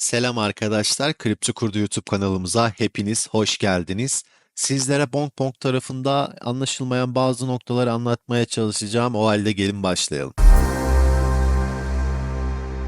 Selam arkadaşlar, Kripto Kurdu YouTube kanalımıza hepiniz hoş geldiniz. Sizlere Bonk Bonk tarafında anlaşılmayan bazı noktaları anlatmaya çalışacağım. O halde gelin başlayalım.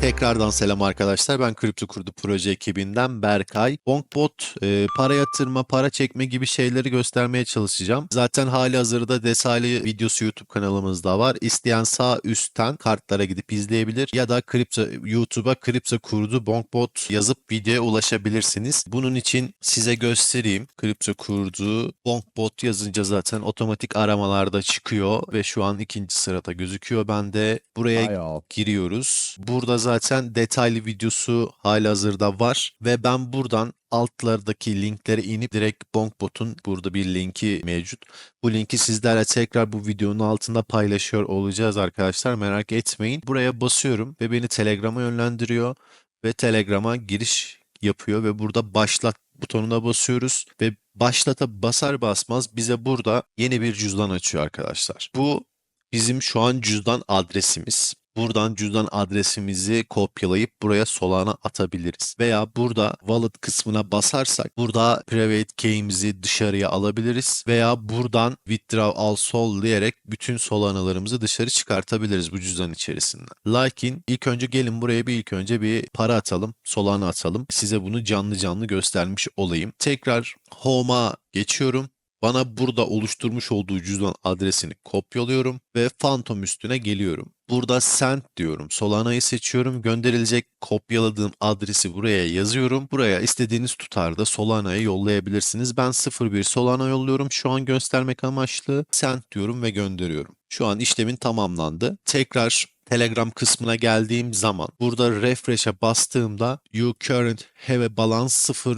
Tekrardan selam arkadaşlar. Ben Kripto Kurdu proje ekibinden Berkay. Bonkbot e, para yatırma, para çekme gibi şeyleri göstermeye çalışacağım. Zaten hali hazırda detaylı videosu YouTube kanalımızda var. İsteyen sağ üstten kartlara gidip izleyebilir ya da Kripto YouTube'a Kripto Kurdu Bonkbot yazıp videoya ulaşabilirsiniz. Bunun için size göstereyim. Kripto Kurdu Bonkbot yazınca zaten otomatik aramalarda çıkıyor ve şu an ikinci sırada gözüküyor. Ben de buraya giriyoruz. Burada zaten detaylı videosu halihazırda var ve ben buradan altlardaki linklere inip direkt Bonkbot'un burada bir linki mevcut. Bu linki sizlerle tekrar bu videonun altında paylaşıyor olacağız arkadaşlar. Merak etmeyin. Buraya basıyorum ve beni Telegram'a yönlendiriyor ve Telegram'a giriş yapıyor ve burada başlat butonuna basıyoruz ve başlata basar basmaz bize burada yeni bir cüzdan açıyor arkadaşlar. Bu bizim şu an cüzdan adresimiz. Buradan cüzdan adresimizi kopyalayıp buraya Solana atabiliriz. Veya burada wallet kısmına basarsak burada private key'imizi dışarıya alabiliriz. Veya buradan withdraw all sol diyerek bütün Solana'larımızı dışarı çıkartabiliriz bu cüzdan içerisinden. Lakin ilk önce gelin buraya bir ilk önce bir para atalım. Solana atalım. Size bunu canlı canlı göstermiş olayım. Tekrar home'a geçiyorum. Bana burada oluşturmuş olduğu cüzdan adresini kopyalıyorum ve Phantom üstüne geliyorum. Burada send diyorum. Solana'yı seçiyorum. Gönderilecek kopyaladığım adresi buraya yazıyorum. Buraya istediğiniz tutarda Solana'ya yollayabilirsiniz. Ben 01 Solana yolluyorum. Şu an göstermek amaçlı send diyorum ve gönderiyorum. Şu an işlemin tamamlandı. Tekrar Telegram kısmına geldiğim zaman burada refresh'e bastığımda you current have a balance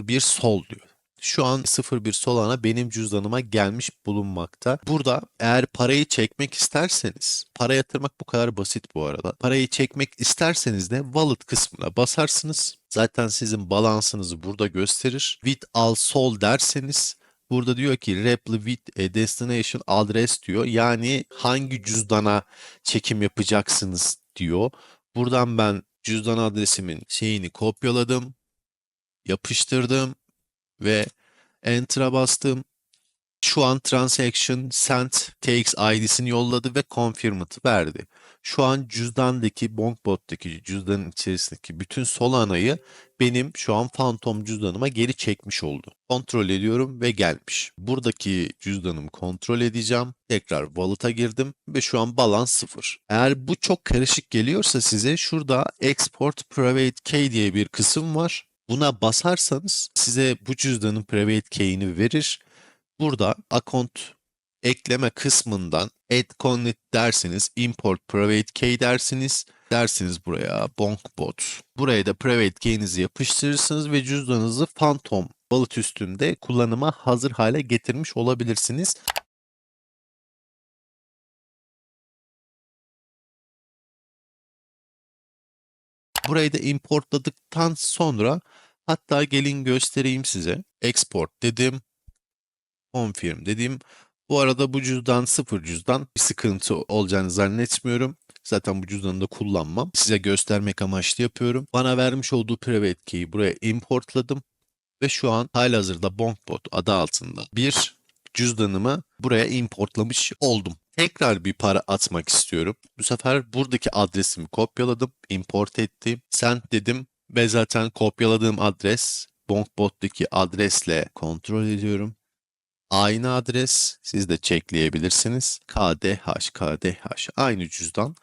01 sol diyor. Şu an 01 Solana benim cüzdanıma gelmiş bulunmakta. Burada eğer parayı çekmek isterseniz, para yatırmak bu kadar basit bu arada. Parayı çekmek isterseniz de wallet kısmına basarsınız. Zaten sizin balansınızı burada gösterir. With all sol derseniz Burada diyor ki reply with a destination address diyor. Yani hangi cüzdana çekim yapacaksınız diyor. Buradan ben cüzdan adresimin şeyini kopyaladım, yapıştırdım ve Enter'a bastım. Şu an transaction sent takes ID'sini yolladı ve confirmed'ı verdi. Şu an cüzdandaki Bonkbot'taki cüzdanın içerisindeki bütün Solana'yı benim şu an Phantom cüzdanıma geri çekmiş oldu. Kontrol ediyorum ve gelmiş. Buradaki cüzdanımı kontrol edeceğim. Tekrar wallet'a girdim ve şu an balans sıfır. Eğer bu çok karışık geliyorsa size şurada Export Private Key diye bir kısım var. Buna basarsanız size bu cüzdanın private key'ini verir. Burada account ekleme kısmından add connect dersiniz, import private key dersiniz. Dersiniz buraya bonkbot. Buraya da private key'inizi yapıştırırsınız ve cüzdanınızı Phantom balıt üstünde kullanıma hazır hale getirmiş olabilirsiniz. Burayı da importladıktan sonra hatta gelin göstereyim size. Export dedim. Confirm dedim. Bu arada bu cüzdan sıfır cüzdan. Bir sıkıntı olacağını zannetmiyorum. Zaten bu cüzdanı da kullanmam. Size göstermek amaçlı yapıyorum. Bana vermiş olduğu private key'i buraya importladım. Ve şu an halihazırda Bonkbot adı altında bir cüzdanımı buraya importlamış oldum. Tekrar bir para atmak istiyorum. Bu sefer buradaki adresimi kopyaladım, import ettim, send dedim ve zaten kopyaladığım adres Bonkbot'taki adresle kontrol ediyorum. Aynı adres siz de checkleyebilirsiniz. KDH, KDH aynı cüzdan.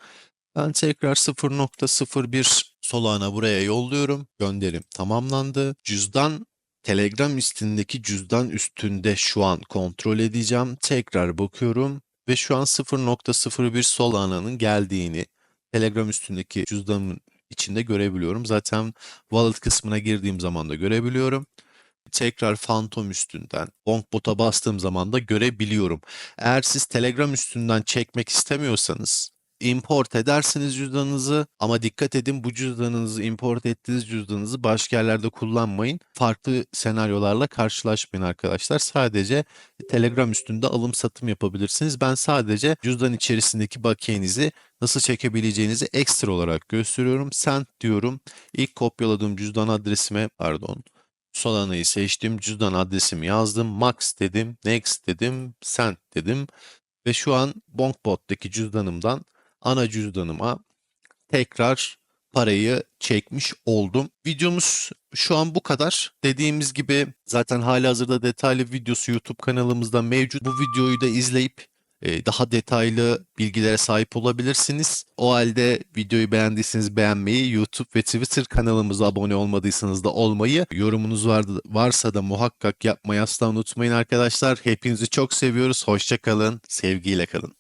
Ben tekrar 0.01 Solana buraya yolluyorum. Gönderim tamamlandı. Cüzdan Telegram üstündeki cüzdan üstünde şu an kontrol edeceğim. Tekrar bakıyorum ve şu an 0.01 Solana'nın geldiğini Telegram üstündeki cüzdanın içinde görebiliyorum. Zaten wallet kısmına girdiğim zaman da görebiliyorum. Tekrar Phantom üstünden Bonkbot'a bastığım zaman da görebiliyorum. Eğer siz Telegram üstünden çekmek istemiyorsanız import edersiniz cüzdanınızı ama dikkat edin bu cüzdanınızı import ettiğiniz cüzdanınızı başka yerlerde kullanmayın. Farklı senaryolarla karşılaşmayın arkadaşlar. Sadece Telegram üstünde alım satım yapabilirsiniz. Ben sadece cüzdan içerisindeki bakiyenizi nasıl çekebileceğinizi ekstra olarak gösteriyorum. Send diyorum. İlk kopyaladığım cüzdan adresime pardon Solana'yı seçtim. Cüzdan adresimi yazdım. Max dedim. Next dedim. Send dedim. Ve şu an Bonkbot'taki cüzdanımdan ana cüzdanıma tekrar parayı çekmiş oldum. Videomuz şu an bu kadar. Dediğimiz gibi zaten halihazırda detaylı videosu YouTube kanalımızda mevcut. Bu videoyu da izleyip e, daha detaylı bilgilere sahip olabilirsiniz. O halde videoyu beğendiyseniz beğenmeyi, YouTube ve Twitter kanalımıza abone olmadıysanız da olmayı, yorumunuz vardı, varsa da muhakkak yapmayı asla unutmayın arkadaşlar. Hepinizi çok seviyoruz. Hoşça kalın, sevgiyle kalın.